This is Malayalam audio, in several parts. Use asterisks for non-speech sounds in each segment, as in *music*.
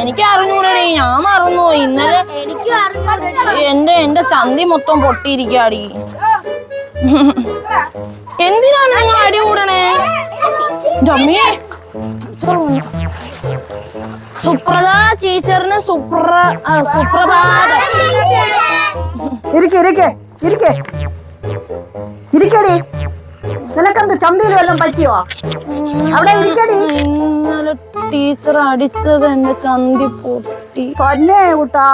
എനിക്ക് അറിഞ്ഞൂടേ ഞാൻ മറന്നു. ഇന്നലെ എന്റെ എന്റെ ചന്തി മൊത്തം പൊട്ടിയിരിക്കാടി എന്തിനാണ് നിങ്ങൾ അടി കൂടണേ? അമ്മേ. സുപ്രഭ ടീച്ചറിന് സുപ്ര സുപ്രഭാതം. ഇരിക്കെ ഇരിക്കെ ഇരിക്കെ. ഇരിക്കടി. നിനക്കെന്ത് ചന്തയിൽ വല്ലതും പറ്റിയോ? അവിടെ ഇരിക്കടി. ടീച്ചർ അടിച്ചത് എന്റെ ചന്തി പൊട്ടി. തന്നെ കുട്ടാ.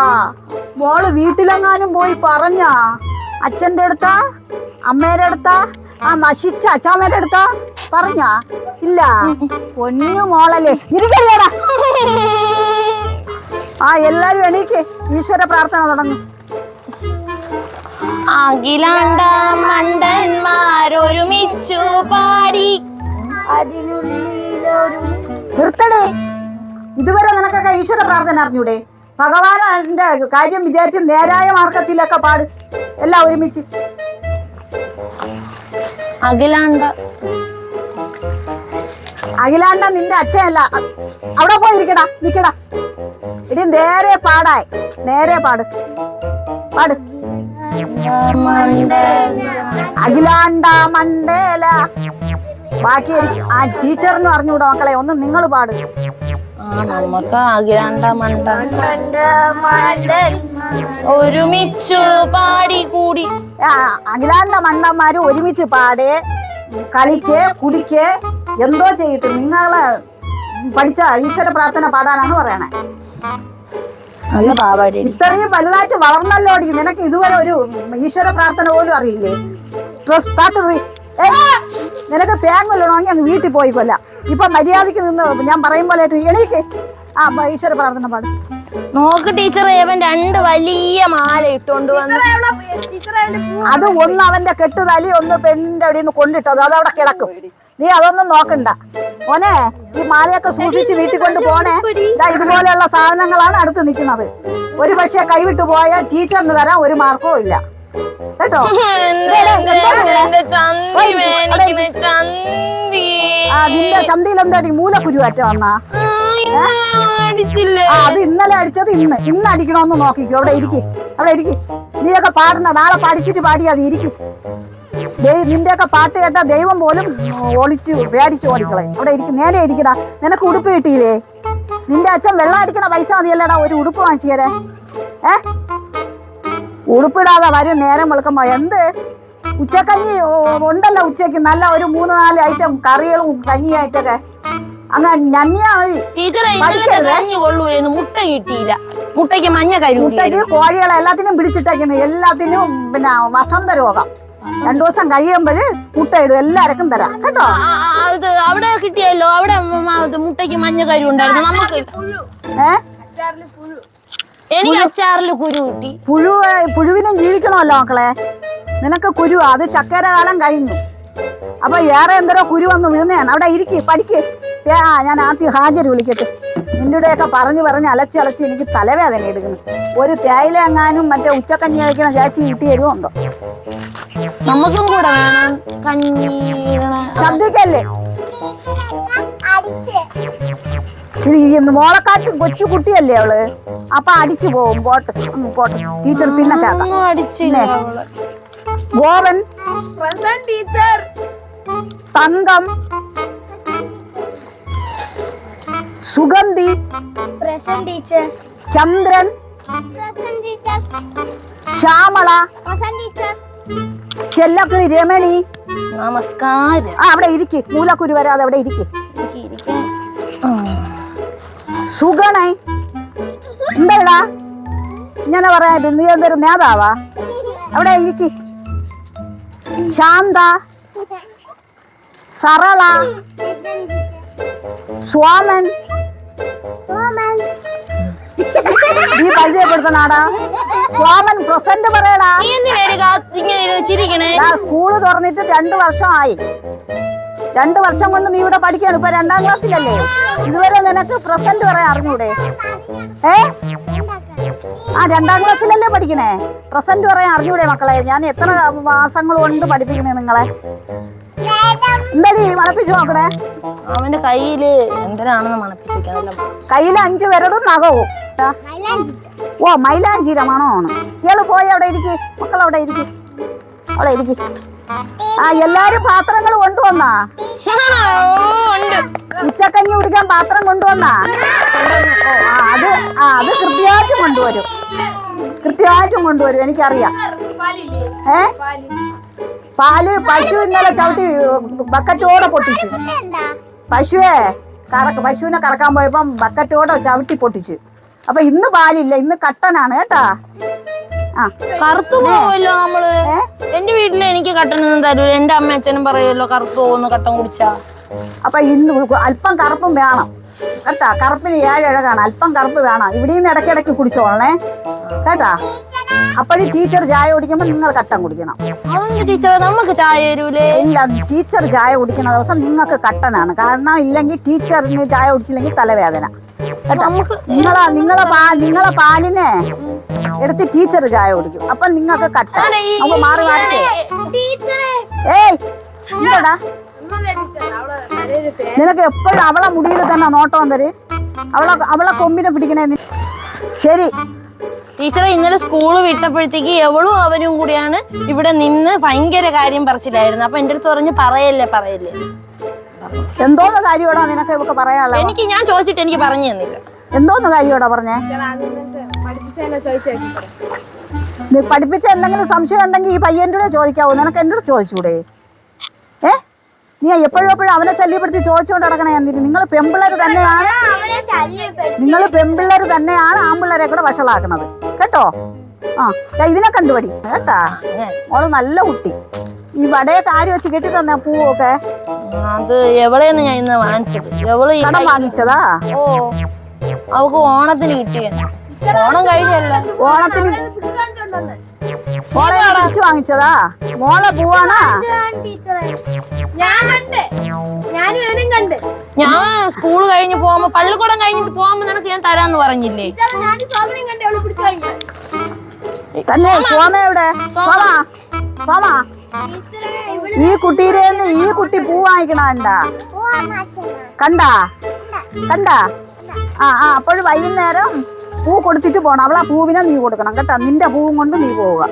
മോൾ വീട്ടിലെങ്ങാനും പോയി പറഞ്ഞാ. അച്ഛന്റെ അടുത്താ? അമ്മേടെ അടുത്താ? ആ നശിച്ച അച്ഛാമ്മേടെ അടുത്താ? പറഞ്ഞാ? ഇല്ല. പൊന്നു മോളല്ലേ. ഇരിക്കടിയാടാ ആ എല്ലാരും എണീക്ക്. ഈശ്വര പ്രാർത്ഥന തുടങ്ങും. അഖിലാണ്ട മണ്ടന്മാരൊരുമിച്ചു പാടി. നിർത്തണേ ഇതുവരെ നിനക്കൊക്കെ ഈശ്വര പ്രാർത്ഥന അറിഞ്ഞൂടെ? ഭഗവാനെ കാര്യം വിചാരിച്ച് നേരായ മാർഗത്തിലൊക്കെ പാട്. എല്ലാം ഒരുമിച്ച്. അഖിലാണ്ട. അഖിലാണ്ട നിന്റെ അച്ഛനല്ല. അവിടെ പോയിരിക്കടാ നിക്കടാ. ഇടി നേരെ പാടായി. നേരെ പാട്. പാട്. അഖിലാണ്ട മണ്ടേല. ബാക്കി ആ ടീച്ചറിന് അറിഞ്ഞൂടാ മക്കളെ ഒന്ന് നിങ്ങൾ പാട്. ആ നമുക്ക് അഖിലാണ്ട ഒരുമിച്ചു പാടി കൂടി. അഖിലാണ്ട മണ്ടന്മാര് ഒരുമിച്ച് പാടേ. കളിക്ക് കുടിക്ക് എന്തോ ചെയ്തിട്ട് നിങ്ങൾ പഠിച്ച ഈശ്വര പ്രാർത്ഥന പാടാനാണ് പറയണേ. നല്ല പാവാടി ഇത്രയും വലുതായിട്ട് വളർന്നല്ലോടി നിനക്ക് ഇതുവരെ ഒരു ഈശ്വര പ്രാർത്ഥന പോലും അറിയില്ലേ? ഡ്രസ് താത്ത് നിനക്ക് തേങ്ങ കൊല്ലണമെങ്കിൽ അങ്ങ് വീട്ടിൽ പോയി കൊല്ല. ഇപ്പൊ മര്യാദയ്ക്ക് നിന്ന് ഞാൻ പറയും പോലെ എണീക്ക്. ആ ഈശ്വര പ്രാർത്ഥന പാട്. നോക്ക് ടീച്ചർ ഏവൻ രണ്ട് വലിയ മാല ഇട്ടുകൊണ്ട് വന്ന് അത് ഒന്ന് അവന്റെ കെട്ടുതലി ഒന്ന് പെണ്ണിന്റെ അവിടെ നിന്ന് കൊണ്ടിട്ടത് അത് അവിടെ കിടക്കും. നീ അതൊന്നും നോക്കണ്ട. ഓനെ ഈ മാലയൊക്കെ സൂക്ഷിച്ച് വീട്ടിൽ കൊണ്ട് പോണേ. ഇതുപോലെയുള്ള സാധനങ്ങളാണ് അടുത്ത് നിൽക്കുന്നത്. ഒരു പക്ഷേ കൈവിട്ടു പോയാൽ ടീച്ചറിന് തരാൻ ഒരു മാർക്കവും ഇല്ല. കേട്ടോ? നിന്റെ ചന്തയിൽ എന്താടി മൂലക്കുരുവാറ്റ വന്നാ? അത് ഇന്നലെ അടിച്ചത് ഇന്ന്. ഇന്ന് അടിക്കണമെന്ന് നോക്കിക്കോ. അവിടെ ഇരിക്കും. അവിടെ ഇരിക്കും. നീയൊക്കെ പാടുന്ന നാളെ പഠിച്ചിട്ട് അത് ഇരിക്കും. നിന്റെയൊക്കെ പാട്ട് കേട്ടാ ദൈവം പോലും ഒളിച്ചു പേടിച്ചു ഓടിക്കളെ. അവിടെ ഇരിക്കും നേരെ ഇരിക്കടാ. നിനക്ക് ഉടുപ്പ് കിട്ടിയില്ലേ? നിന്റെ അച്ഛൻ വെള്ളം അടിക്കണ പൈസ മതിയല്ലടാ ഒരു ഉടുപ്പ് വാങ്ങിച്ചു തരേ ഏ? ഉടുപ്പിടാതെ വരും നേരം വെളുക്കുമ്പോ. എന്ത്? ഉച്ചക്കഞ്ഞി ഉണ്ടല്ലോ ഉച്ചയ്ക്ക് നല്ല ഒരു മൂന്ന് നാല് ഐറ്റം കറികളും കഞ്ഞിയായിട്ടൊക്കെ. അങ്ങനെ ഞഞ്ഞാ മതി ടീച്ചറെ കഞ്ഞി കൊള്ളൂലെന്ന് മുട്ട കിട്ടിയില്ല. മുട്ടയ്ക്ക് മഞ്ഞ കരി മുട്ടയ്ക്ക് കോഴികളെ എല്ലാത്തിനും പിടിച്ചിട്ടേക്കുന്നു എല്ലാത്തിനും പിന്നെ വസന്ത രോഗം. രണ്ടു ദിവസം കഴിയുമ്പോൾ മുട്ടയിടും എല്ലാവർക്കും തരാം. കേട്ടോ? അത് അവിടെ കിട്ടിയല്ലോ അവിടെ മുട്ടയ്ക്ക് മഞ്ഞ കരു ഉണ്ടായിരുന്നു. നമുക്ക് എനിക്ക് അച്ചാറിൽ കുരു കിട്ടി. പുഴു പുഴുവിനും ജീവിക്കണമല്ലോ മക്കളെ. നിനക്ക് കുരു അത് ചക്കര കാലം കഴിഞ്ഞു. അപ്പൊ ഏറെ എന്തോ കുരു വന്ന് വീഴുന്നതാണ് അവിടെ ഇരിക്കേ പഠിക്കേ. ആ ഞാൻ ആദ്യം ഹാജർ വിളിക്കട്ടെ. നിന്റെയൊക്കെ പറഞ്ഞു പറഞ്ഞ് അലച്ച് അലച്ച് എനിക്ക് തലവേദന എടുക്കുന്നു. ഒരു തേയില എങ്ങാനും മറ്റേ ഉച്ചക്കഞ്ഞി കഴിക്കണം ചാച്ചി കിട്ടി തരുമുണ്ടോ നമുക്കും കൂടെ വേണം. കഞ്ഞി ഇടണ. ശബ്ദിക്കല്ലേ? മോളക്കാട്ടും കൊച്ചു കുട്ടിയല്ലേ അവൾ? അപ്പൊ അടിച്ചു പോവും പോട്ട്. പോട്ട്. ടീച്ചർ പിന്നെ. Govan. Thankam. Sugandhi. Present teacher Chandran. Present teacher Shyamala. Present teacher Chellakkili Ramani. നമസ്കാരം. ആ അവിടെ ഇരിക്ക്. മൂലക്കുരു വരാതെ അവിടെ ഇരിക്ക്. സുഗണേ. എന്താടാ ഇങ്ങനെ പറയാനായിട്ട് നീ എന്തൊരു നേതാവാ? അവിടെ ഇരിക്ക്. ശാന്ത. *laughs* സറള സ്വാമൻ. നീ പരിചയപ്പെടുത്തണാടാ. സ്വാമൻ പ്രസന്റ് പറയടാ. നീ എന്തിനാ കാത്ത് ഇങ്ങനെ ചിരിക്കണേ? സ്കൂൾ തുറന്നിട്ട് രണ്ടു വർഷമായി. രണ്ടു വർഷം കൊണ്ട് നീ ഇവിടെ പഠിക്കാണ്. ഇപ്പൊ രണ്ടാം ക്ലാസ്സിലല്ലേ? ഇതുവരെ നിനക്ക് പ്രസന്റ് പറയാൻ അറിഞ്ഞൂടെ? ഏ? ആ രണ്ടാം ക്ലാസ്സിലല്ലേ പഠിക്കണേ? പ്രസന്റ് പറയാൻ അറിഞ്ഞൂടെ മക്കളെ? ഞാൻ എത്ര മാസങ്ങൾ കൊണ്ട് പഠിപ്പിക്കണേ നിങ്ങളെ? എന്താടി മണപ്പിച്ചു നോക്കണേ. അവന്റെ കയ്യിൽ എന്തിനാണെന്ന് മണപ്പിച്ചിരിക്കാൻ കയ്യിൽ അഞ്ചു പേരോടും നഖവും. ഓ മൈലാഞ്ചിര മണമാണ്. ഇയാൾ പോയി അവിടെ ഇരിക്കും. മക്കൾ അവിടെ ഇരിക്കും. അവിടെ ഇരിക്കും. ആ എല്ലാരും പാത്രങ്ങൾ കൊണ്ടുവന്നാ? ഉച്ചക്കഞ്ഞി കുടിക്കാൻ പാത്രം കൊണ്ടുവന്നാ? അത് ആ അത് കൃത്യമായിട്ടും കൊണ്ടുവരും. കൃത്യമായിട്ടും കൊണ്ടുവരും എനിക്കറിയാം. ഏ? പാൽ പശു ഇന്നലെ ചവിട്ടി ബക്കറ്റോടെ പൊട്ടിച്ചു. പശുവേ കറക്ക് പശുവിനെ കറക്കാൻ പോയപ്പം ബക്കറ്റോടെ ചവിട്ടി പൊട്ടിച്ചു. അപ്പൊ ഇന്ന് പാലില്ല ഇന്ന് കട്ടനാണ് കേട്ടാ. ആ. കറുത്തു പോവല്ലോ നമ്മൾ? എന്റെ വീട്ടിൽ എനിക്ക് കട്ടനൊന്നും തരൂല. എന്റെ അമ്മ അച്ഛനും പറയുമല്ലോ കറുത്തു പോകുന്നു കട്ടൻ കുടിച്ചാ. അപ്പൊ ഇന്ന് അല്പം കറുപ്പും വേണം. കേട്ടാ കറുപ്പിന് ഏഴ് ഇഴകാണ്. അല്പം കറുപ്പ് വേണം. ഇവിടെ നിന്ന് ഇടയ്ക്കിടയ്ക്ക് കുടിച്ചോളണേ. കേട്ടാ? അപ്പോഴും ടീച്ചർ ചായ കുടിക്കുമ്പോൾ നിങ്ങൾ കട്ടൻ കുടിക്കണം. ടീച്ചർ ടീച്ചറെ നമുക്ക് ചായ തരൂലേ? ഇല്ല ടീച്ചർ ചായ കുടിക്കുന്ന ദിവസം നിങ്ങൾക്ക് കട്ടനാണ്. കാരണം ഇല്ലെങ്കിൽ ടീച്ചറിന് ചായ കുടിച്ചില്ലെങ്കിൽ തലവേദന. കേട്ടോ? നിങ്ങളെ നിങ്ങളെ പാ നിങ്ങളെ പാലിനെ എടുത്ത് ടീച്ചർ ചായ കുടിക്കും. അപ്പൊ നിങ്ങൾക്ക് കട്ട അപ്പൊ മാറി മാറി ഏയ് എന്താടാ നിനക്ക് എപ്പോഴും അവളെ മുടിയിൽ തന്നെ നോട്ടം തരും അവളെ അവളെ കൊമ്പിനെ പിടിക്കണേ ശരി. ടീച്ചറെ ഇന്നലെ സ്കൂൾ വിട്ടപ്പോഴത്തേക്ക് എവളും അവനും കൂടിയാണ് ഇവിടെ നിന്ന് ഭയങ്കര കാര്യം പറച്ചില്ലായിരുന്നു. അപ്പൊ എന്റെ അടുത്ത് പറഞ്ഞ് പറയല്ലേ പറയല്ലേ. എന്തോന്ന് കാര്യോടാ നിനക്ക് ഇവക്ക് പറയാനുള്ളത്? എനിക്ക് ഞാൻ ചോദിച്ചിട്ട് എനിക്ക് പറഞ്ഞു തന്നില്ല. എന്തോന്ന കാര്യോടാ പറഞ്ഞേ? നീ പഠിപ്പിച്ച എന്തെങ്കിലും സംശയം ഉണ്ടെങ്കിൽ ഈ പയ്യന്റെ കൂടെ ചോദിക്കാവൂ? നിനക്ക് എന്റെ കൂടെ ചോദിച്ചൂടെ? ഏ? നീ എപ്പോഴും എപ്പോഴും അവനെ ശല്യപ്പെടുത്തി ചോദിച്ചുകൊണ്ട് നടക്കണേ എന്തിന്? നിങ്ങൾ പെമ്പിള്ളേർ തന്നെയാണ് നിങ്ങൾ പെമ്പിള്ളേർ തന്നെയാണ് ആമ്പിള്ളേരെ കൂടെ വഷളാക്കണത്. കേട്ടോ? ആ ഇതിനെ കണ്ടുപടി കേട്ടാ? മോൾ നല്ല കുട്ടി. ഈ വടയെ കാര്യം വെച്ച് കെട്ടി തന്നെ പൂവൊക്കെ? അത് എവിടെയെന്ന് ഞാൻ ഇന്ന് വാങ്ങിച്ചത്? എവൾ ഈ കടം വാങ്ങിച്ചതാ? ഓ. അവക്ക് ഓണത്തിന് കിട്ടിയ. ഓണം കഴിഞ്ഞല്ല. ഓണത്തിന് മോളെ തിരിച്ചു വാങ്ങിച്ചതാ? മോളെ പൂവാണാ? ഞാൻ കണ്ട് ഞാനും കണ്ട്. ഞാൻ സ്കൂൾ കഴിഞ്ഞ് പോകുമ്പോ പള്ളിക്കൂടം കഴിഞ്ഞിട്ട് പോകുമ്പോ നിനക്ക് ഞാൻ തരാന്ന് പറഞ്ഞില്ലേ? തന്നെ സോമ എവിടെ? സോമ സോമ ഈ കുട്ടീരേന്ന് ഈ കുട്ടി പൂ വാങ്ങിക്കണ കണ്ടാ? കണ്ടാ. കണ്ടാ? ആ ആ അപ്പോഴും വൈകുന്നേരം പൂ കൊടുത്തിട്ട് പോണം. അവളാ പൂവിനെ നീ കൊടുക്കണം. കേട്ടാ? നിന്റെ പൂവും കൊണ്ട് നീ പോവുക.